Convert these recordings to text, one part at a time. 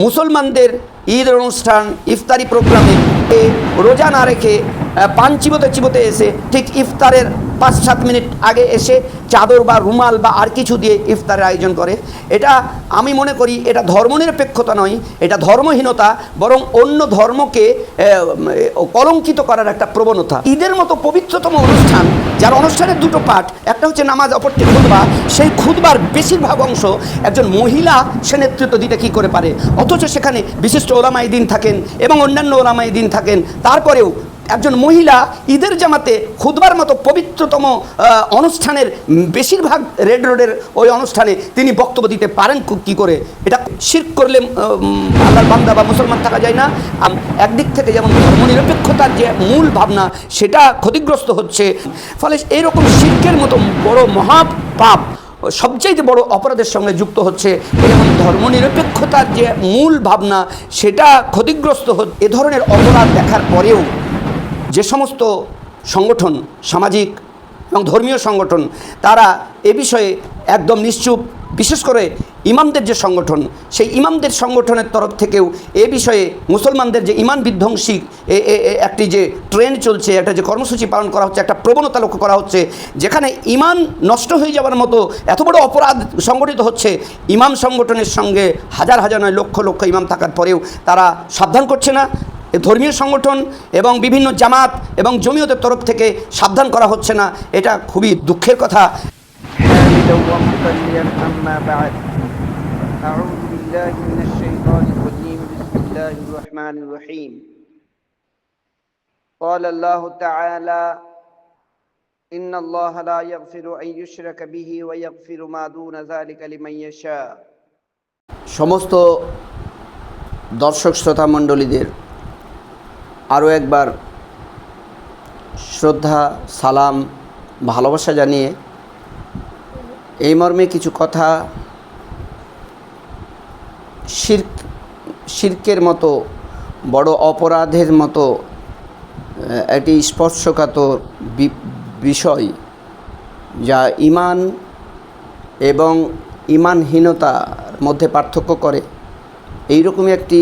মুসলমানদের ঈদের অনুষ্ঠান ইফতারি প্রোগ্রামে রোজা না রেখে পান চিবোতে চিবোতে এসে ঠিক ইফতারের পাঁচ সাত মিনিট আগে এসে চাদর বা রুমাল বা আর কিছু দিয়ে ইফতারের আয়োজন করে। এটা আমি মনে করি এটা ধর্মনিরপেক্ষতা নয়, এটা ধর্মহীনতা, বরং অন্য ধর্মকে কলঙ্কিত করার একটা প্রবণতা। ঈদের মতো পবিত্রতম অনুষ্ঠান, যার অনুষ্ঠানের দুটো পাঠ, একটা হচ্ছে নামাজ, অপরটি খুদবা সেই খুদবার বেশিরভাগ অংশ একজন মহিলা সে নেতৃত্ব দিতে কী করে পারে? অথচ সেখানে বিশিষ্ট ওলামাই দিন থাকেন এবং অন্যান্য ওলামাই দিন থাকেন। তারপরেও একজন মহিলা ঈদের জামাতে খুদবার মতো পবিত্রতম অনুষ্ঠানের বেশিরভাগ রেড রোডের ওই অনুষ্ঠানে তিনি বক্তব্য দিতে পারেন কু- করে? এটা শির করলে আল্লাহর বান্দা বা মুসলমান থাকা যায় না। একদিক থেকে যেমন ধর্মনিরপেক্ষতার যে মূল ভাবনা, সেটা ক্ষতিগ্রস্ত হচ্ছে। ফলে এইরকম শিল্পের মতো বড় মহাপাপ, সবচাইতে বড় অপরাধের সঙ্গে যুক্ত হচ্ছে এবং ধর্মনিরপেক্ষতার যে মূল ভাবনা, সেটা ক্ষতিগ্রস্ত হচ্ছে এ ধরনের অপরাধ দেখার পরেও। যে সমস্ত সংগঠন সামাজিক এবং ধর্মীয় সংগঠন, তারা এ বিষয়ে একদম নিশ্চুপ। বিশেষ করে ইমামদের যে সংগঠন, সেই ইমামদের সংগঠনের তরফ থেকেও এ বিষয়ে মুসলমানদের যে ইমান বিধ্বংসী একটি যে ট্রেন চলছে, একটা যে কর্মসূচি পালন করা হচ্ছে, একটা প্রবণতা লক্ষ্য করা হচ্ছে, যেখানে ইমান নষ্ট হয়ে যাওয়ার মতো এত বড় অপরাধ সংগঠিত হচ্ছে, ইমাম সংগঠনের সঙ্গে হাজার হাজার নয় লক্ষ লক্ষ ইমাম থাকার পরেও তারা সাবধান করছে না। ধর্মীয় সংগঠন এবং বিভিন্ন জামাত এবং জমিয়তের তরফ থেকে সাবধান করা হচ্ছে না এটা খুবই দুঃখের কথা حامدا ومصليا أما بعد أعوذ بالله من الشيطان الرجيم بسم الله الرحمن الرحيم قال الله تعالى إن الله لا يغفر أن يشرك به ويغفر ما دون ذلك لمن يشاء সমস্ত দর্শক শ্রোতা মণ্ডলীদের আরও একবার শ্রদ্ধা, সালাম, ভালোবাসা জানিয়ে এই মর্মে কিছু কথা শির্ক শির্কের মতো, বড় অপরাধের মতো একটি স্পর্শকাতর বিষয় যা ইমান এবং ইমানহীনতার মধ্যে পার্থক্য করে। এইরকমই একটি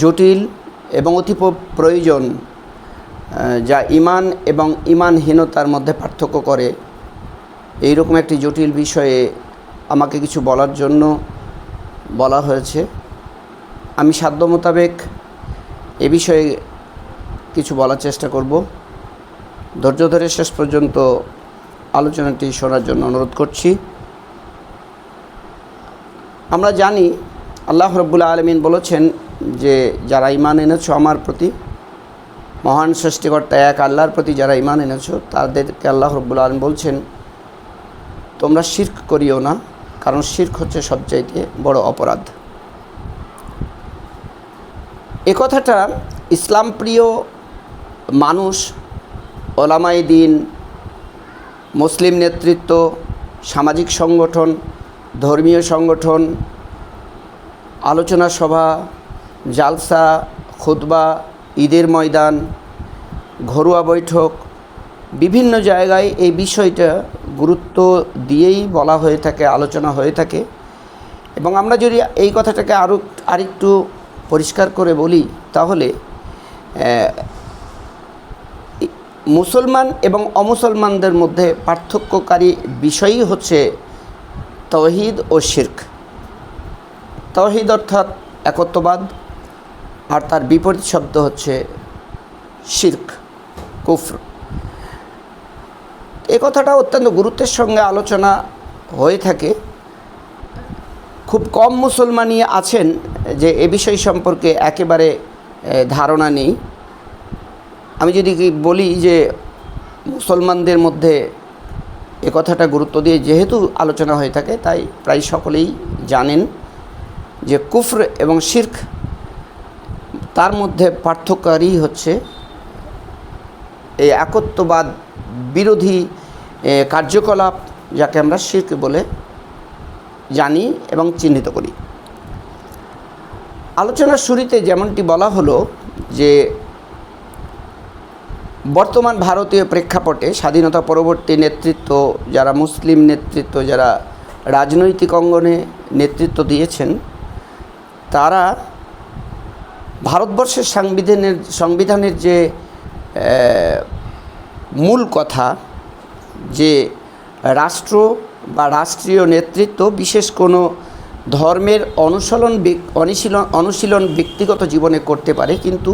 জটিল এবং অতি প্রয়োজন যা ইমান এবং ইমানহীনতার মধ্যে পার্থক্য করে। এইরকম একটি জটিল বিষয়ে আমাকে কিছু বলার জন্য বলা হয়েছে। আমি সাধ্য মোতাবেক এ বিষয়ে কিছু বলার চেষ্টা করব। ধৈর্য ধরে শেষ পর্যন্ত আলোচনাটি শোনার জন্য অনুরোধ করছি। আমরা জানি, আল্লাহ রব্বুল আলমিন বলেছেন যে যারা ইমান এনেছো আমার প্রতি, মহান সৃষ্টিকর্তা এক আল্লাহর প্রতি যারা ইমান এনেছো, তাদেরকে আল্লাহ রব্বুল আলম বলছেন, তোমরা শির্ক করিও না, কারণ শির্ক হচ্ছে সবচাইতে বড় অপরাধ। এ কথাটা ইসলাম প্রিয় মানুষ ওলামাই দিন, মুসলিম নেতৃত্ব, সামাজিক সংগঠন, ধর্মীয় সংগঠন, আলোচনা সভা জালসা, খুতবা, ঈদের ময়দান, ঘরোয়া বৈঠক, বিভিন্ন জায়গায় এই বিষয়টা গুরুত্ব দিয়েই বলা হয়ে থাকে, আলোচনা হয়ে থাকে। এবং আমরা যদি এই কথাটাকে আরও আরেকটু পরিষ্কার করে বলি, তাহলে মুসলমান এবং অমুসলমানদের মধ্যে পার্থক্যকারী বিষয়ই হচ্ছে তহিদ ও শির্ক। তহিদ অর্থাৎ একত্ববাদ আর তার বিপরীত শব্দ হচ্ছে শির্ক, কুফর। এ কথাটা অত্যন্ত গুরুত্বের সঙ্গে আলোচনা হয়ে থাকে। খুব কম মুসলমানই আছেন যে এ বিষয় সম্পর্কে একেবারে ধারণা নেই। আমি যদি বলি যে মুসলমানদের মধ্যে এ কথাটা গুরুত্ব দিয়ে যেহেতু আলোচনা হয়ে থাকে, তাই প্রায় সকলেই জানেন যে কুফর এবং শির্ক তার মধ্যে পার্থক্যই হচ্ছে এই একত্ববাদ বিরোধী কার্যকলাপ যাকে আমরা শির্ক বলে জানি এবং চিহ্নিত করি। আলোচনার শুরুতে যেমনটি বলা হলো যে বর্তমান ভারতীয় প্রেক্ষাপটে স্বাধীনতা পরবর্তী নেতৃত্ব, যারা মুসলিম নেতৃত্ব, যারা রাজনৈতিক অঙ্গনে নেতৃত্ব দিয়েছেন, তারা ভারতবর্ষের সংবিধানের সংবিধানের যে মূল কথা, যে রাষ্ট্র বা রাষ্ট্রীয় নেতৃত্ব বিশেষ কোনো ধর্মের অনুশীলন অনুশীলন অনুশীলন ব্যক্তিগত জীবনে করতে পারে, কিন্তু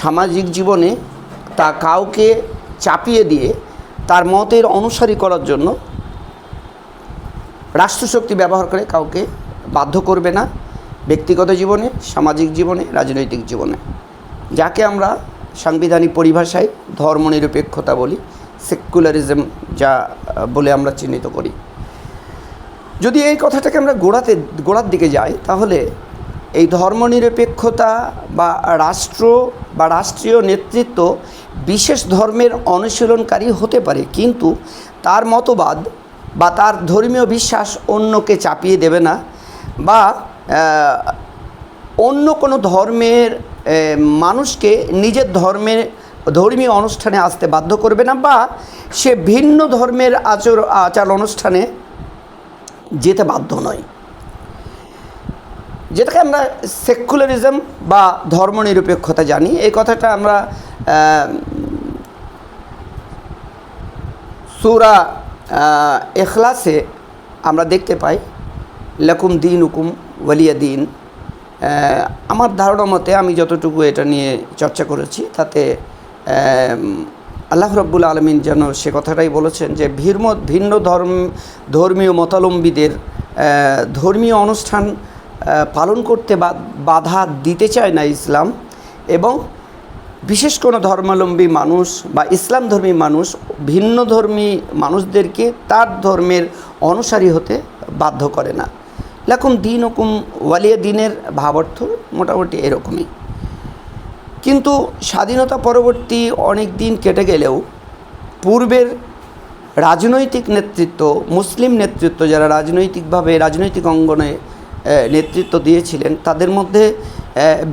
সামাজিক জীবনে তা কাউকে চাপিয়ে দিয়ে তার মতের অনুসারী করার জন্য রাষ্ট্রশক্তি ব্যবহার করে কাউকে বাধ্য করবে না। ব্যক্তিগত জীবনে, সামাজিক জীবনে, রাজনৈতিক জীবনে। যাকে আমরা সাংবিধানিক পরিভাষায় ধর্মনিরপেক্ষতা বলি, সেকুলারিজম যা বলে আমরা চিহ্নিত করি। যদি এই কথাটাকে আমরা গোড়াতে, গোড়ার দিকে যাই, তাহলে এই ধর্মনিরপেক্ষতা বা রাষ্ট্র বা রাষ্ট্রীয় নেতৃত্ব বিশেষ ধর্মের অনুশীলনকারী হতে পারে, কিন্তু তার মতবাদ বা তার ধর্মীয় বিশ্বাস অন্যকে চাপিয়ে দেবে না বা অন্য কোনো ধর্মের মানুষকে নিজের ধর্মের ধর্মীয় অনুষ্ঠানে আসতে বাধ্য করবে না বা সে ভিন্ন ধর্মের আচর, আচার অনুষ্ঠানে যেতে বাধ্য নয়। যেটাকে আমরা সেকুলারিজম বা ধর্মনিরপেক্ষতা জানি, এই কথাটা আমরা সুরা এখলাসে আমরা দেখতে পাই। লকুম দিন হুকুম ওয়ালিয়া দিন আমার ধারণা মতে আমি যতটুকু এটা নিয়ে চর্চা করেছি, তাতে আল্লাহ রব্বুল আলমিন যেন সে কথাটাই বলেছেন যে ভিন্ন ভিন্ন ধর্ম, ধর্মীয় মতালম্বীদের ধর্মীয় অনুষ্ঠান পালন করতে বাধা দিতে চায় না ইসলাম এবং বিশেষ কোনো ধর্মাবলম্বী মানুষ বা ইসলাম ধর্মী মানুষ ভিন্ন ধর্মী মানুষদেরকে তার ধর্মের অনুসারী হতে বাধ্য করে না। লেখুন দিন হুকুম ওয়ালিয়া দিনের ভাবার্থ মোটামুটি এরকমই। কিন্তু স্বাধীনতা পরবর্তী অনেক দিন কেটে গেলেও পূর্বের রাজনৈতিক নেতৃত্ব, মুসলিম নেতৃত্ব যারা রাজনৈতিকভাবে, রাজনৈতিক অঙ্গনে নেতৃত্ব দিয়েছিলেন, তাদের মধ্যে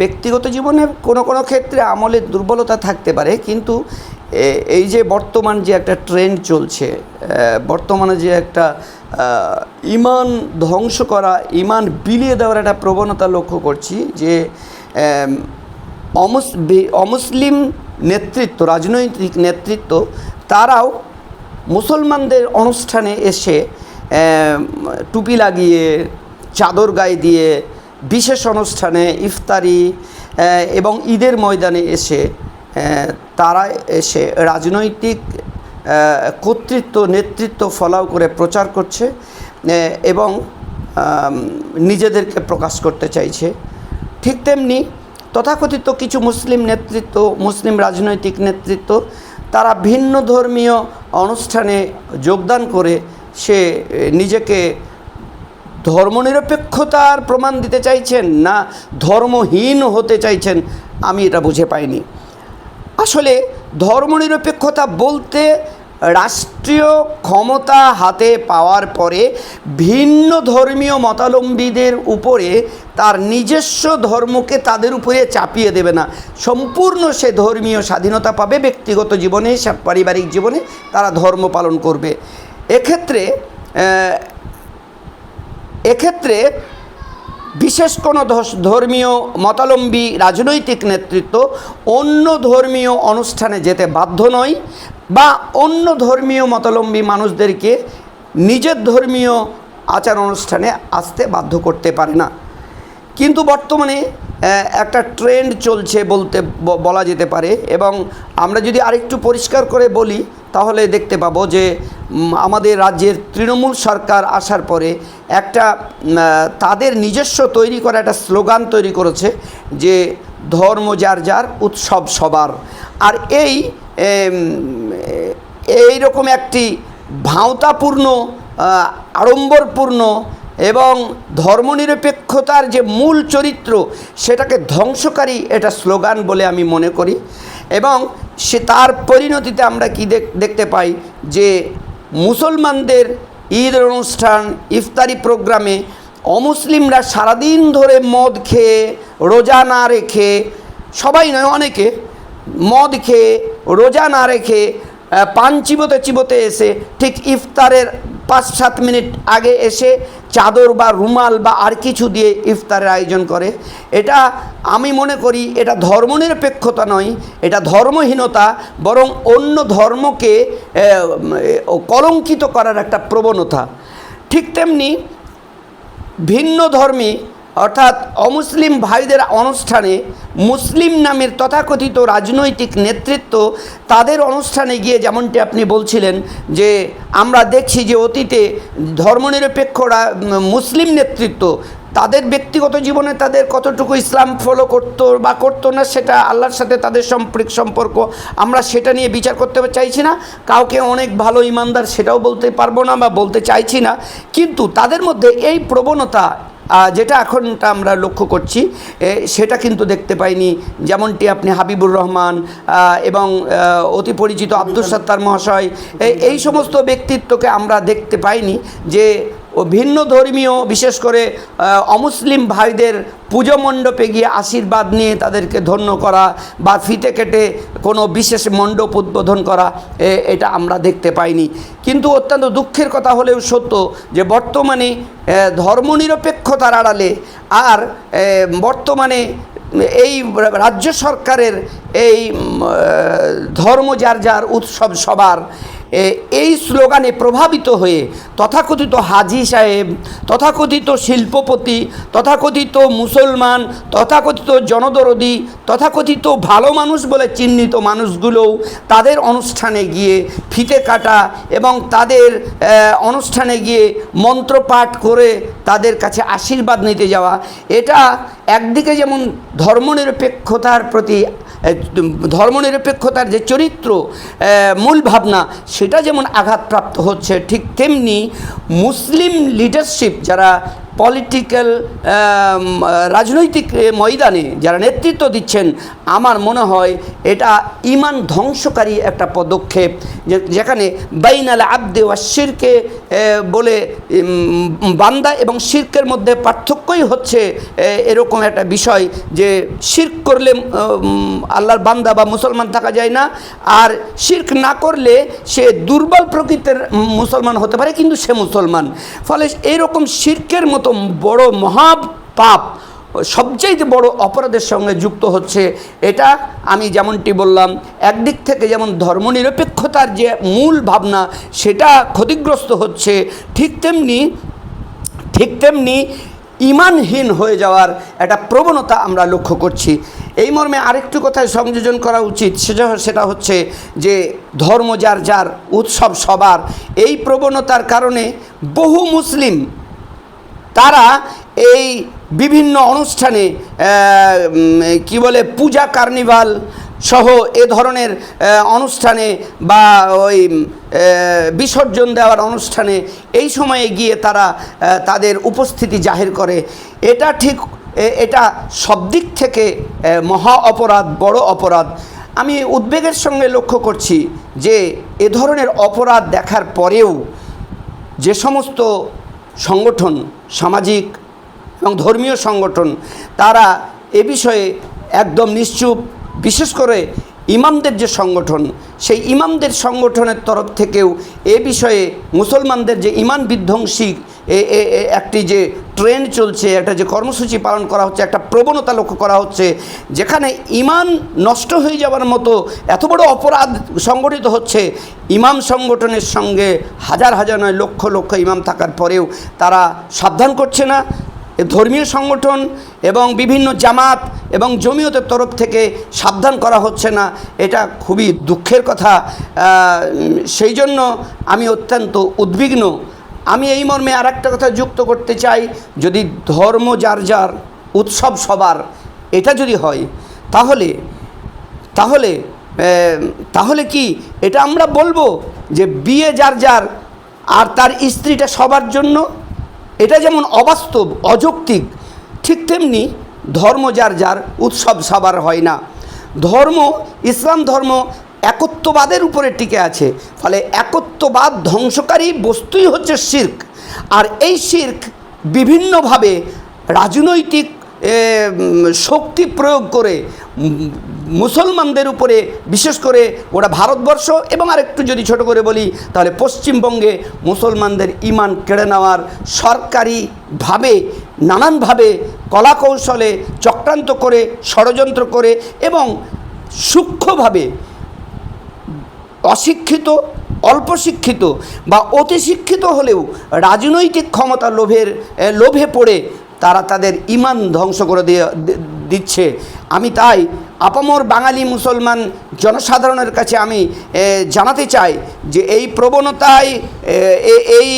ব্যক্তিগত জীবনে কোনো কোনো ক্ষেত্রে আমলের দুর্বলতা থাকতে পারে, কিন্তু এই যে বর্তমান যে একটা ট্রেন্ড চলছে বর্তমানে যে একটা ইমান ধ্বংস করা, ইমান বিলিয়ে দেওয়ার একটা প্রবণতা লক্ষ্য করছি যে অমুসলিম নেতৃত্ব, রাজনৈতিক নেতৃত্ব, তারাও মুসলমানদের অনুষ্ঠানে এসে টুপি লাগিয়ে, চাদর গায়ে দিয়ে বিশেষ অনুষ্ঠানে ইফতারি এবং ঈদের ময়দানে এসে তারা এসে রাজনৈতিক কর্তৃত্ব, নেতৃত্ব ফলাও করে প্রচার করছে এবং নিজেদেরকে প্রকাশ করতে চাইছে। ঠিক তেমনি তথাকথিত কিছু মুসলিম নেতৃত্ব, মুসলিম রাজনৈতিক নেতৃত্ব, তারা ভিন্ন ধর্মীয় অনুষ্ঠানে যোগদান করে সে নিজেকে ধর্মনিরপেক্ষতার প্রমাণ দিতে চাইছেন না ধর্মহীন হতে চাইছেন, আমি এটা বুঝে পাইনি। আসলে ধর্মনিরপেক্ষতা বলতে রাষ্ট্রীয় ক্ষমতা হাতে পাওয়ার পরে ভিন্ন ধর্মীয় মতালম্বীদের উপরে তার নিজস্ব ধর্মকে তাদের উপরে চাপিয়ে দেবে না। সম্পূর্ণ সে ধর্মীয় স্বাধীনতা পাবে, ব্যক্তিগত জীবনে, পারিবারিক জীবনে তারা ধর্ম পালন করবে। এক্ষেত্রে এক্ষেত্রে বিশেষ কোনো ধর্মীয় মতালম্বী রাজনৈতিক নেতৃত্ব অন্য ধর্মীয় অনুষ্ঠানে যেতে বাধ্য নয় বা অন্য ধর্মীয় মতালম্বী মানুষদেরকে নিজের ধর্মীয় আচার অনুষ্ঠানে আসতে বাধ্য করতে পারে না। কিন্তু বর্তমানে একটা ট্রেন্ড চলছে বলতে বলা যেতে পারে। এবং আমরা যদি আরেকটু পরিষ্কার করে বলি, তাহলে দেখতে পাবো যে আমাদের রাজ্যের তৃণমূল সরকার আসার পরে একটা তাদের নিজস্ব তৈরি করা একটা স্লোগান তৈরি করেছে যে, ধর্ম যার যার, উৎসব সবার। আর এই এই রকম একটি ভাঁওতাপূর্ণ আড়ম্বরপূর্ণ এবং ধর্মনিরপেক্ষতার যে মূল চরিত্র, সেটাকে ধ্বংসকারী এটা স্লোগান বলে আমি মনে করি। এবং সে তার পরিণতিতে আমরা কি দেখতে পাই যে মুসলমানদের ঈদ অনুষ্ঠান, ইফতারি প্রোগ্রামে অমুসলিমরা সারাদিন ধরে মদ খেয়ে, রোজা না রেখে, সবাই নয়, অনেকে মদ খেয়ে, রোজা না রেখে পান চিবোতে চিবোতে এসে ঠিক ইফতারের পাঁচ সাত মিনিট আগে এসে চাদর বা রুমাল বা আর কিছু দিয়ে ইফতারের আয়োজন করে। এটা আমি মনে করি এটা ধর্মনিরপেক্ষতা নয়, এটা ধর্মহীনতা, বরং অন্য ধর্মকে কলঙ্কিত করার একটা প্রবণতা। ঠিক তেমনি ভিন্ন ধর্মী অর্থাৎ অমুসলিম ভাইদের অনুষ্ঠানে মুসলিম নামের তথাকথিত রাজনৈতিক নেতৃত্ব তাদের অনুষ্ঠানে গিয়ে যেমনটি আপনি বলছিলেন যে আমরা দেখছি যে অতীতে ধর্মনিরপেক্ষরা মুসলিম নেতৃত্ব তাদের ব্যক্তিগত জীবনে তাদের কতটুকু ইসলাম ফলো করতো বা করতো না সেটা আল্লাহর সাথে তাদের সম্পর্ক সম্পর্ক আমরা সেটা নিয়ে বিচার করতে চাইছি না। কাউকে অনেক ভালো ইমানদার সেটাও বলতে পারব না বা বলতে চাইছি না। কিন্তু তাদের মধ্যে এই প্রবণতা যেটা এখনটা আমরা লক্ষ্য করছি সেটা কিন্তু দেখতে পাইনি। যেমনটি আপনি হাবিবুর রহমান এবং অতি পরিচিত আব্দুল সত্তার মহাশয় এই সমস্ত ব্যক্তিত্বকে আমরা দেখতে পাইনি যে ও ভিন্ন ধর্মীয়, বিশেষ করে অমুসলিম ভাইদের পুজো মণ্ডপে গিয়ে আশীর্বাদ নিয়ে তাদেরকে ধন্য করা বা ফিতে কেটে কোনো বিশেষ মণ্ডপ উদ্বোধন করা এটা আমরা দেখতে পাইনি। কিন্তু অত্যন্ত দুঃখের কথা হলেও সত্য যে বর্তমানে ধর্মনিরপেক্ষতার আড়ালে আর বর্তমানে এই রাজ্য সরকারের এই ধর্ম যার যার উৎসব সবার এই স্লোগানে প্রভাবিত হয়ে তথাকথিত হাজি সাহেব, তথাকথিত শিল্পপতি, তথাকথিত মুসলমান, তথাকথিত জনদরদি, তথাকথিত ভালো মানুষ বলে চিহ্নিত মানুষগুলোও তাদের অনুষ্ঠানে গিয়ে ফিতে কাটা এবং তাদের অনুষ্ঠানে গিয়ে মন্ত্রপাঠ করে তাদের কাছে আশীর্বাদ নিতে যাওয়া। এটা একদিকে যেমন ধর্মনিরপেক্ষতার প্রতি ধর্মনিরপেক্ষতার যে চরিত্র মূল ভাবনা সেটা যেমন আঘাতপ্রাপ্ত হচ্ছে ঠিক তেমনি মুসলিম লিডারশিপ যারা পলিটিক্যাল রাজনৈতিক ময়দানে যারা নেতৃত্ব দিচ্ছেন, আমার মনে হয় এটা ইমান ধ্বংসকারী একটা পদক্ষেপ যেখানে বাইনাল আব্দে ওয়া শিরকে বলে বান্দা এবং শির্কের মধ্যে পার্থক্যই হচ্ছে এরকম একটা বিষয় যে শির্ক করলে আল্লাহর বান্দা বা মুসলমান থাকা যায় না, আর শির্ক না করলে সে দুর্বল প্রকৃতির মুসলমান হতে পারে, কিন্তু সে মুসলমান। ফলে এইরকম শির্কের মতো বড় মহা পাপ সবচেয়ে বড় অপরাধের সঙ্গে যুক্ত হচ্ছে এটা। আমি যেমনটি বললাম, একদিক থেকে যেমন ধর্মনিরপেক্ষতার যে মূল ভাবনা, সেটা ক্ষতিগ্রস্ত হচ্ছে, ঠিক তেমনি ঠিক তেমনি ইমানহীন হয়ে যাওয়ার একটা প্রবণতা আমরা লক্ষ্য করছি। এই মর্মে আরেকটু কথায় সংযোজন করা উচিত, সেটা সেটা হচ্ছে যে ধর্ম যার যার উৎসব সবার, এই প্রবণতার কারণে বহু মুসলিম তারা এই বিভিন্ন অনুষ্ঠানে কি বলে, পূজা কার্নিভাল সহ এ ধরনের অনুষ্ঠানে বা ওই বিসর্জন দেওয়ার অনুষ্ঠানে এই সময়ে গিয়ে তারা তাদের উপস্থিতি জাহির করে। এটা ঠিক এটা সব দিক থেকে মহা অপরাধ, বড় অপরাধ। আমি উদ্বেগের সঙ্গে লক্ষ্য করছি যে এ ধরনের অপরাধ দেখার পরেও যে সমস্ত সংগঠন, সামাজিক এবং ধর্মীয় সংগঠন, তারা এ বিষয়ে একদম নিশ্চুপ। বিশেষ করে ইমামদের যে সংগঠন, সেই ইমামদের সংগঠনের তরফ থেকেও এ বিষয়ে মুসলমানদের যে ইমান বিধ্বংসী একটি যে ট্রেন্ড চলছে, একটা যে কর্মসূচি পালন করা হচ্ছে, একটা প্রবণতা লক্ষ্য করা হচ্ছে, যেখানে ইমান নষ্ট হয়ে যাওয়ার মতো এত বড় অপরাধ সংগঠিত হচ্ছে, ইমাম সংগঠনের সঙ্গে হাজার হাজার নয় লক্ষ লক্ষ ইমাম থাকার পরেও তারা সাবধান করছে না। ধর্মীয় সংগঠন এবং বিভিন্ন জামাত এবং জমিয়তের তরফ থেকে সাবধান করা হচ্ছে না, এটা খুবই দুঃখের কথা। সেই জন্য আমি অত্যন্ত উদ্বিগ্ন আমি এই মর্মে আর একটা কথা যুক্ত করতে চাই, যদি ধর্ম যার যার, উৎসব সবার, এটা যদি হয়, তাহলে তাহলে তাহলে কি এটা আমরা বলব যে বিয়ে যার যার আর তার স্ত্রীটা সবার জন্য? এটা যেমন অবাস্তব, অযৌক্তিক, ঠিক তেমনি ধর্ম যার যার, উৎসব সবার হয় না। ধর্ম, ইসলাম ধর্ম একত্ববাদের উপরে টিকে আছে। ফলে একত্ববাদ ধ্বংসকারী বস্তুই হচ্ছে শির্ক। আর এই শির্ক বিভিন্নভাবে রাজনৈতিক শক্তি প্রয়োগ করে মুসলমানদের উপরে, বিশেষ করে ওরা ভারতবর্ষ এবং আরেকটু যদি ছোট করে বলি, তাহলে পশ্চিমবঙ্গে মুসলমানদের ইমান কেড়ে নেওয়ার সরকারিভাবে, নানানভাবে কলাকৌশলে চক্রান্ত করে, ষড়যন্ত্র করে এবং সূক্ষ্মভাবে অশিক্ষিত, অল্প শিক্ষিত বা অতি শিক্ষিত হলেও রাজনৈতিক ক্ষমতা লোভের লোভে পড়ে তারা তাদের ইমান ধ্বংস করে দিয়ে দিচ্ছে। আমি তাই আপামর বাঙালি মুসলমান জনসাধারণের কাছে আমি জানাতে চাই যে এই প্রবণতায় এই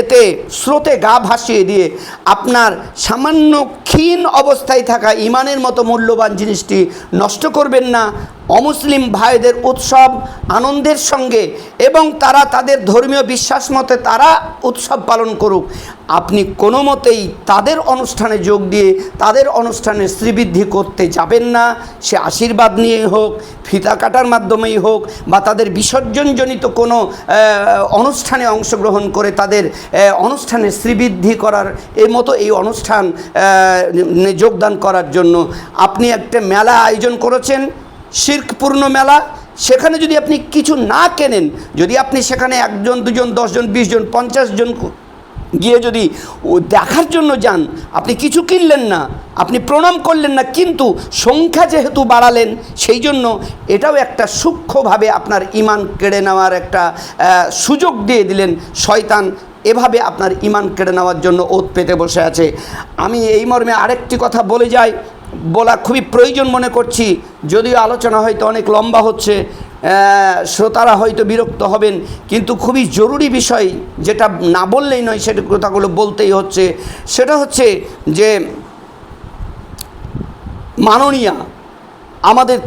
এতে স্রোতে গা ভাসিয়ে দিয়ে আপনার সামান্য ক্ষীণ অবস্থায় থাকা ইমানের মতো মূল্যবান জিনিসটি নষ্ট করবেন না। অমুসলিম ভাইদের উৎসব আনন্দের সঙ্গে এবং তারা তাদের ধর্মীয় বিশ্বাস মতে তারা উৎসব পালন করুক। আপনি কোনো মতেই তাদের অনুষ্ঠানে যোগ দিয়ে তাদের অনুষ্ঠানে শ্রীবৃদ্ধি করতে যাবেন না। সে আশীর্বাদ নিয়ে হোক, ফিতা কাটার মাধ্যমেই হোক বা তাদের বিসর্জনজনিত কোনো অনুষ্ঠানে অংশগ্রহণ করে তাদের অনুষ্ঠানে শ্রীবৃদ্ধি করার এই মতো এই অনুষ্ঠান যোগদান করার জন্য আপনি একটা মেলা আয়োজন করেছেন। শির্কপূর্ণ মেলা, সেখানে যদি আপনি কিছু না কেনেন, যদি আপনি সেখানে একজন, দুজন, দশজন, বিশজন পঞ্চাশ জন গিয়ে যদি ও দেখার জন্য যান, আপনি কিছু কিনলেন না, আপনি প্রণাম করলেন না, কিন্তু সংখ্যা যেহেতু বাড়ালেন, সেই জন্য এটাও একটা সূক্ষ্মভাবে আপনার ইমান কেড়ে নেওয়ার একটা সুযোগ দিয়ে দিলেন শয়তান। এভাবে আপনার ইমান কেড়ে নেওয়ার জন্য ওত পেতে বসে আছে। আমি এই মর্মে আরেকটি কথা বলে যাই। বলা খুবই প্রয়োজন মনে করছি। যদিও আলোচনা হয়তো অনেক লম্বা হচ্ছে শ্রোতারা হয়তো বিরক্ত হবেন, কিন্তু খুবই জরুরি বিষয় যেটা না বললেই নয়, সেটা কথাগুলো বলতেই হচ্ছে। সেটা হচ্ছে যে মাননীয়া, আমাদের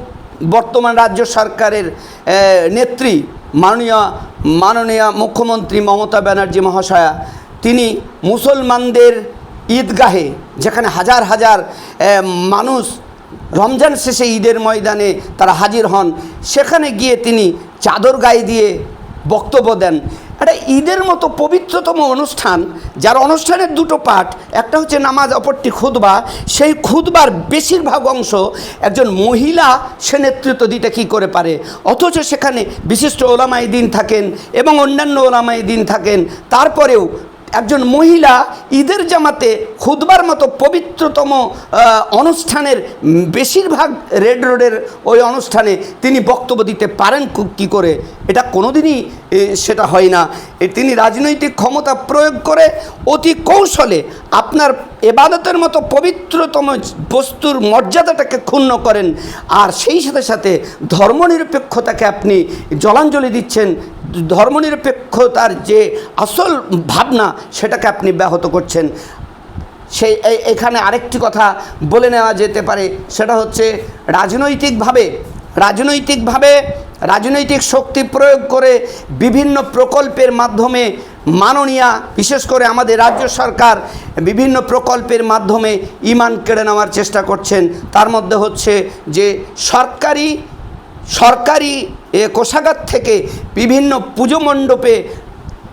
বর্তমান রাজ্য সরকারের নেত্রী মাননীয় মাননীয় মুখ্যমন্ত্রী মমতা ব্যানার্জি মহাশয়া, তিনি মুসলমানদের ঈদগাহে, যেখানে হাজার হাজার মানুষ রমজান শেষে ঈদের ময়দানে তারা হাজির হন, সেখানে গিয়ে তিনি চাদর গায়ে দিয়ে বক্তব্য দেন। একটা ঈদের মতো পবিত্রতম অনুষ্ঠান, যার অনুষ্ঠানের দুটো পাঠ, একটা হচ্ছে নামাজ, অপরটি খুদবা সেই খুদবার বেশিরভাগ অংশ একজন মহিলা সে নেতৃত্ব দিতে কী করে পারে? অথচ সেখানে বিশিষ্ট ওলামাই দিন থাকেন এবং অন্যান্য ওলামাই দিন থাকেন। তারপরেও একজন মহিলা ঈদের জামাতে খুদবার মতো পবিত্রতম অনুষ্ঠানের বেশিরভাগ রেড রোডের ওই অনুষ্ঠানে তিনি বক্তব্য দিতে পারেন কু- করে? এটা কোনোদিনই সেটা হয় না। তিনি রাজনৈতিক ক্ষমতা প্রয়োগ করে অতি কৌশলে আপনার এবাদতের মতো পবিত্রতম বস্তুর মর্যাদাটাকে ক্ষুণ্ণ করেন। আর সেই সাথে সাথে ধর্মনিরপেক্ষতাকে আপনি জলাঞ্জলি দিচ্ছেন ধর্মনিরপেক্ষতার যে আসল ভাবনা সেটাকে আপনি ব্যাহত করছেন। সেই এখানে আরেকটি কথা বলে নেওয়া যেতে পারে, সেটা হচ্ছে রাজনৈতিকভাবে রাজনৈতিকভাবে রাজনৈতিক শক্তি প্রয়োগ করে বিভিন্ন প্রকল্পের মাধ্যমে মাননীয়া, বিশেষ করে আমাদের রাজ্য সরকার বিভিন্ন প্রকল্পের মাধ্যমে ইমান কেড়ে নেওয়ার চেষ্টা করছেন। তার মধ্যে হচ্ছে যে সরকারি সরকারি এ, কোষাগার থেকে বিভিন্ন পুজো মণ্ডপে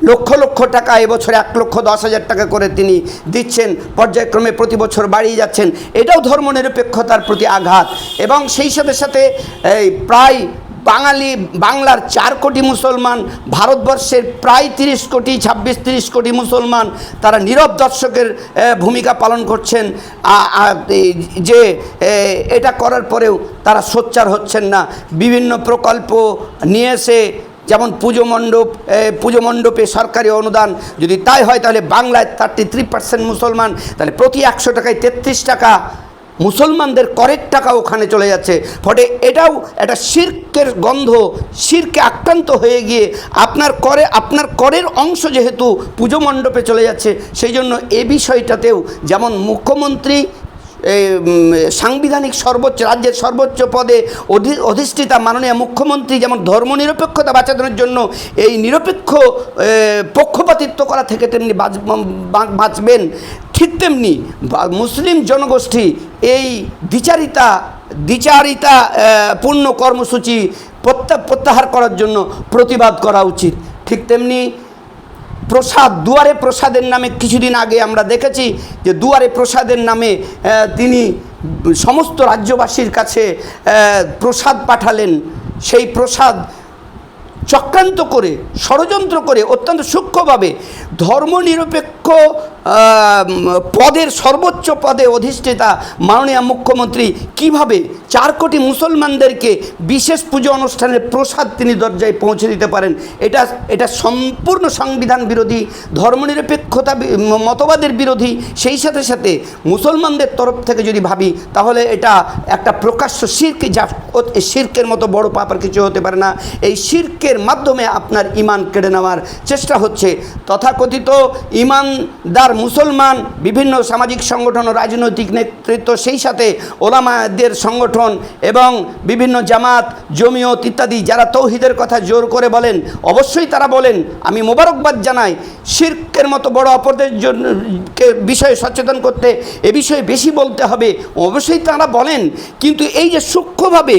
লক্ষ লক্ষ টাকা এবছর এক লক্ষ দশ হাজার টাকা করে তিনি দিচ্ছেন। পর্যায়ক্রমে প্রতি বছর বাড়িয়ে যাচ্ছেন। এটাও ধর্মনিরপেক্ষতার প্রতি আঘাত। এবং সেই সাথে সাথে এই প্রায় বাঙালি, বাংলার চার কোটি মুসলমান, ভারতবর্ষের প্রায় তিরিশ কোটি, ছাব্বিশ, তিরিশ কোটি মুসলমান, তারা নীরব দর্শকের ভূমিকা পালন করছেন। যে এটা করার পরেও তারা সোচ্চার হচ্ছেন না। বিভিন্ন প্রকল্প নিয়ে এসে, যেমন পুজো মণ্ডপ পুজো মণ্ডপে সরকারি অনুদান, যদি তাই হয় তাহলে বাংলায় থার্টি থ্রি পার্সেন্ট মুসলমান, তাহলে প্রতি একশো টাকায় তেত্রিশ টাকা মুসলমানদের করের টাকা ওখানে চলে যাচ্ছে। ফলে এটাও একটা শির্কের গন্ধ, শিরকে আক্রান্ত হয়ে গিয়ে আপনার করে, আপনার করের অংশ যেহেতু পুজো মণ্ডপে চলে যাচ্ছে, সেই জন্য এ বিষয়টাতেও যেমন মুখ্যমন্ত্রী সাংবিধানিক সর্বোচ্চ, রাজ্যের সর্বোচ্চ পদে অধি, অধিষ্ঠিতা মাননীয় মুখ্যমন্ত্রী যেমন ধর্মনিরপেক্ষতা বাঁচানোর জন্য এই নিরপেক্ষ পক্ষপাতিত্ব করা থেকে তেমনি বাঁচ- বাঁচবেন ঠিক তেমনি মুসলিম জনগোষ্ঠী এই দ্বিচারিতা দ্বিচারিতা পূর্ণ কর্মসূচি প্রত্যা, প্রত্যাহার করার জন্য প্রতিবাদ করা উচিত। ঠিক তেমনি প্রসাদ, দুয়ারে প্রসাদের নামে কিছুদিন আগে আমরা দেখেছি যে দুয়ারে প্রসাদের নামে তিনি সমস্ত রাজ্যবাসীর কাছে প্রসাদ পাঠালেন। সেই প্রসাদ চক্রান্ত করে, ষড়যন্ত্র করে অত্যন্ত সূক্ষ্মভাবে ধর্মনিরপেক্ষ পদের সর্বোচ্চ পদে অধিষ্ঠিতা মাননীয় মুখ্যমন্ত্রী কীভাবে চার কোটি মুসলমানদেরকে বিশেষ পুজো অনুষ্ঠানের প্রসাদ তিনি দরজায় পৌঁছে দিতে পারেন, এটা এটা সম্পূর্ণ সংবিধান বিরোধী, ধর্মনিরপেক্ষতা মতবাদের বিরোধী, সেই সাথে সাথে মুসলমানদের তরফ থেকে যদি ভাবি, তাহলে এটা একটা প্রকাশ্য শির্ক, যা শির্কের মতো বড় পাপ আর কিছু হতে পারে না। এই শির্কের মাধ্যমে আপনার ইমান কেড়ে নেওয়ার চেষ্টা হচ্ছে। তথাকথিত ইমানদার মুসলমান, বিভিন্ন সামাজিক সংগঠন রাজনৈতিক নেতৃত্ব, সেই সাথে ওলামাদের সংগঠন এবং বিভিন্ন জামাত, জমিয়ত ইত্যাদি, যারা তৌহিদের কথা জোর করে বলেন, অবশ্যই তারা বলেন, আমি মোবারকবাদ জানাই, শির্কের মতো বড় অপরদের জন্য কে বিষয়ে সচেতন করতে, এ বিষয়ে বেশি বলতে হবে, অবশ্যই তারা বলেন। কিন্তু এই যে সূক্ষ্মভাবে,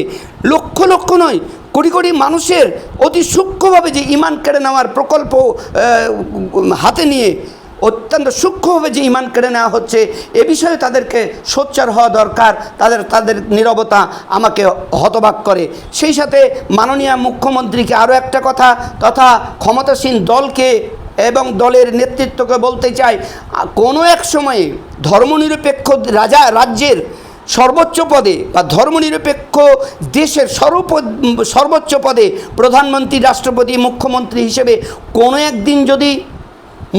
লক্ষ লক্ষ নয় কোটি কোটি মানুষের অতি সূক্ষ্মভাবে যে ইমান কেড়ে নেওয়ার প্রকল্প হাতে নিয়ে অত্যন্ত সূক্ষ্মভাবে যে ইমান কেড়ে নেওয়া হচ্ছে, এ বিষয়ে তাদেরকে সোচ্চার হওয়া দরকার। তাদের তাদের নীরবতা আমাকে হতবাক করে। সেই সাথে মাননীয় মুখ্যমন্ত্রীকে আরও একটা কথা, তথা ক্ষমতাসীন দলকে এবং দলের নেতৃত্বকে বলতে চাই, কোনো এক সময়ে ধর্মনিরপেক্ষ রাজা, রাজ্যের সর্বোচ্চ পদে বা ধর্মনিরপেক্ষ দেশের সর্ব সর্বোচ্চ পদে প্রধানমন্ত্রী, রাষ্ট্রপতি, মুখ্যমন্ত্রী হিসেবে কোনো একদিন যদি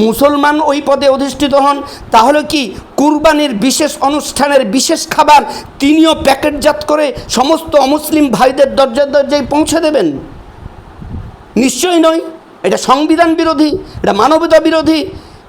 মুসলমান ওই পদে অধিষ্ঠিত হন, তাহলে কি কুরবানির বিশেষ অনুষ্ঠানের বিশেষ খাবার তিনিও প্যাকেটজাত করে সমস্ত অমুসলিম ভাইদের দরজা দরজায় পৌঁছে দেবেন? নিশ্চয়ই নয়। এটা সংবিধান বিরোধী, এটা মানবতা বিরোধী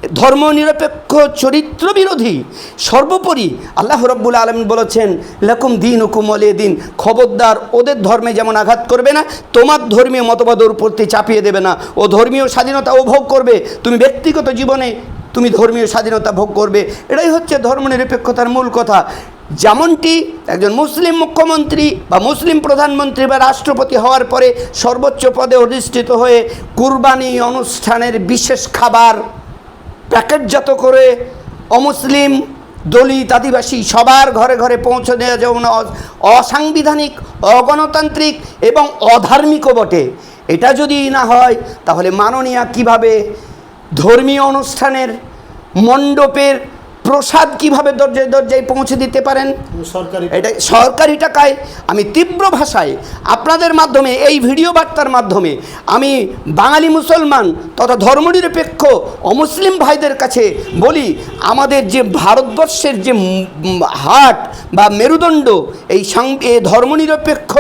ধর্মনিরপেক্ষ চরিত্র বিরোধী সর্বোপরি আল্লাহ রব্বুল আলম বলেছেন, লেকুম দিন হুকুম অলিয়ে দিন। খবরদার ওদের ধর্মে যেমন আঘাত করবে না, তোমার ধর্মীয় মতবাদ ওর প্রতি চাপিয়ে দেবে না। ও ধর্মীয় স্বাধীনতা ও ভোগ করবে। তুমি ব্যক্তিগত জীবনে তুমি ধর্মীয় স্বাধীনতা ভোগ করবে। এটাই হচ্ছে ধর্মনিরপেক্ষতার মূল কথা। যেমনটি একজন মুসলিম মুখ্যমন্ত্রী বা মুসলিম প্রধানমন্ত্রী বা রাষ্ট্রপতি হওয়ার পরে সর্বোচ্চ পদে অধিষ্ঠিত হয়ে কুরবানি অনুষ্ঠানের বিশেষ খাবার প্যাকেটজাত করে অমুসলিম দলিত আদিবাসী সবার ঘরে ঘরে পৌঁছে দেওয়া যেমন অসাংবিধানিক, অগণতান্ত্রিক এবং অধার্মিকও বটে। এটা যদি না হয়, তাহলে মাননীয়া কীভাবে ধর্মীয় অনুষ্ঠানের মণ্ডপের প্রসাদ কীভাবে দরজায় দরজায় পৌঁছে দিতে পারেন? সরকারি এটা সরকারি টাকায় আমি তীব্র ভাষায় আপনাদের মাধ্যমে এই ভিডিও বার্তার মাধ্যমে আমি বাঙালি মুসলমান তথা ধর্মনিরপেক্ষ অমুসলিম ভাইদের কাছে বলি আমাদের যে ভারতবর্ষের যে হাট বা মেরুদণ্ড এই সাং- এ ধর্মনিরপেক্ষ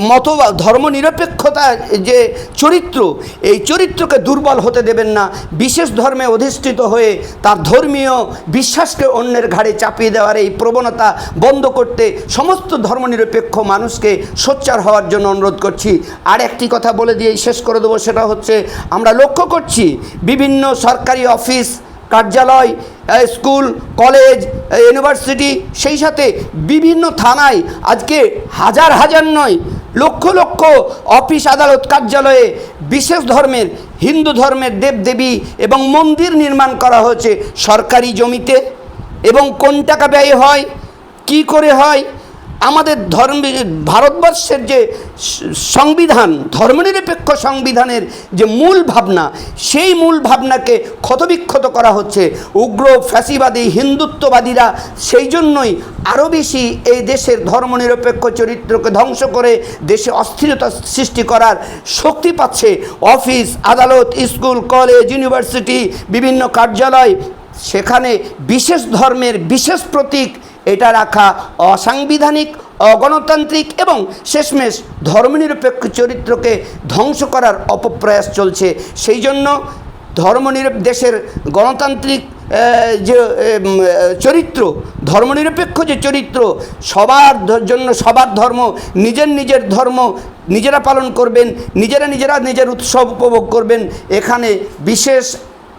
মত ধর্মনিরপেক্ষতা যে চরিত্র এই চরিত্রকে দুর্বল হতে দেবেন না। বিশেষ ধর্মে অধিষ্ঠিত হয়ে তার ধর্মীয় বিশ্বাসকে অন্যের ঘাড়ে চাপিয়ে দেওয়ার এই প্রবণতা বন্ধ করতে সমস্ত ধর্মনিরপেক্ষ মানুষকে সোচ্চার হওয়ার জন্য অনুরোধ করছি। আর একটি কথা বলে দিয়েই শেষ করে দেবো, সেটা হচ্ছে আমরা লক্ষ্য করছি বিভিন্ন সরকারি অফিস, কার্যালয় স্কুল, কলেজ ইউনিভার্সিটি, সেই সাথে বিভিন্ন থানায় আজকে হাজার হাজার নয় লক্ষ লক্ষ অফিস আদালত কার্যালয়ে বিশেষ ধর্মের, হিন্দু ধর্মের দেবদেবী এবং মন্দির নির্মাণ করা হয়েছে সরকারি জমিতে। এবং কোন টাকা ব্যয় হয়, কি করে হয় আমাদের ধর্ম, ভারতবর্ষের যে সংবিধান, ধর্মনিরপেক্ষ সংবিধানের যে মূল ভাবনা, সেই মূল ভাবনাকে ক্ষতবিক্ষত করা হচ্ছে। উগ্র ফ্যাসিবাদী, হিন্দুত্ববাদীরা সেই জন্যই আরও বেশি এই দেশের ধর্মনিরপেক্ষ চরিত্রকে ধ্বংস করে দেশে অস্থিরতা সৃষ্টি করার শক্তি পাচ্ছে। অফিস, আদালত, স্কুল, কলেজ, ইউনিভার্সিটি, বিভিন্ন কার্যালয়, সেখানে বিশেষ ধর্মের বিশেষ প্রতীক এটা রাখা অসাংবিধানিক, অগণতান্ত্রিক এবং শেষমেশ ধর্মনিরপেক্ষ চরিত্রকে ধ্বংস করার অপপ্রয়াস চলছে। সেই জন্য ধর্মনিরপ, দেশের গণতান্ত্রিক যে চরিত্র, ধর্মনিরপেক্ষ যে চরিত্র, সবার জন্য সবার ধর্ম, নিজের নিজের ধর্ম নিজেরা পালন করবেন, নিজেরা নিজেরা নিজের উৎসব উপভোগ করবেন, এখানে বিশেষ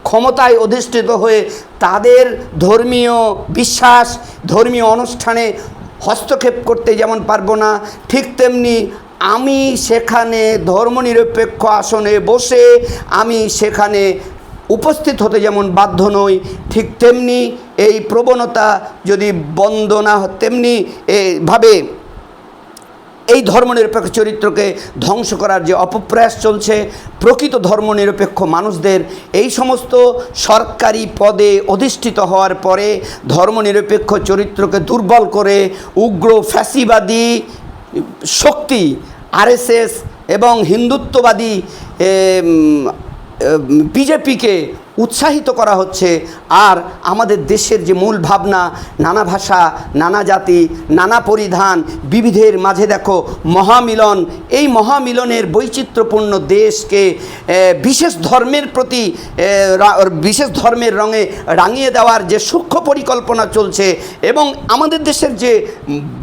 ক্ষমতায় অধিষ্ঠিত হয়ে তাদের ধর্মীয় বিশ্বাস, ধর্মীয় অনুষ্ঠানে হস্তক্ষেপ করতে যেমন পারব না, ঠিক তেমনি আমি সেখানে ধর্মনিরপেক্ষ আসনে বসে আমি সেখানে উপস্থিত হতে যেমন বাধ্য নই, ঠিক তেমনি এই প্রবণতা যদি বন্ধ না, তেমনি এভাবে এই ধর্মনিরপেক্ষ চরিত্রকে ধ্বংস করার যে অপপ্রয়াস চলছে, প্রকৃত ধর্মনিরপেক্ষ মানুষদের, এই সমস্ত সরকারি পদে অধিষ্ঠিত হওয়ার পরে ধর্মনিরপেক্ষ চরিত্রকে দুর্বল করে উগ্র ফ্যাসিবাদী শক্তি, আরএসএস এবং হিন্দুত্ববাদী বিজেপিকে উৎসাহিত করা হচ্ছে আর আমাদের দেশের যে মূল ভাবনা, নানা ভাষা, নানা জাতি, নানা পরিধান, বিবিধের মাঝে দেখো মহামিলন, এই মহামিলনের বৈচিত্র্যপূর্ণ দেশকে বিশেষ ধর্মের প্রতি বিশেষ ধর্মের রঙে রাঙিয়ে দেওয়ার যে সূক্ষ্ম পরিকল্পনা চলছে এবং আমাদের দেশের যে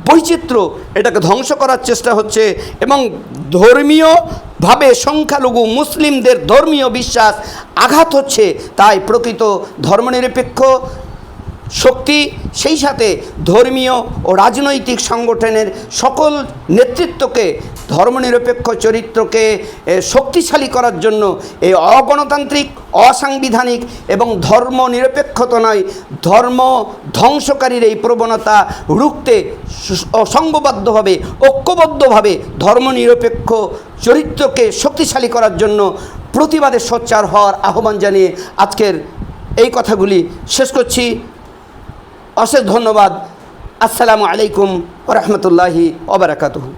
বৈচিত্র্য, এটাকে ধ্বংস করার চেষ্টা হচ্ছে এবং ধর্মীয় ভাবে সংখ্যালঘু মুসলিমদের ধর্মীয় বিশ্বাস আঘাত হচ্ছে তাই প্রকৃত ধর্মনিরপেক্ষ শক্তি, সেই সাথে ধর্মীয় ও রাজনৈতিক সংগঠনের সকল নেতৃত্বকে, ধর্মনিরপেক্ষ চরিত্রকে শক্তিশালী করার জন্য এই অগণতান্ত্রিক, অসাংবিধানিক এবং ধর্ম নিরপেক্ষতা নয় ধর্ম ধ্বংসকারীর এই প্রবণতা রুখতে সংঘবদ্ধভাবে ঐক্যবদ্ধভাবে ধর্মনিরপেক্ষ চরিত্রকে শক্তিশালী করার জন্য প্রতিবাদে সোচ্চার হওয়ার আহ্বান জানিয়ে আজকের এই কথাগুলি শেষ করছি। অশেষ ধন্যবাদ। আসসালামু আলাইকুম ওরহমতুল্লাহি ওবরাকাতুহু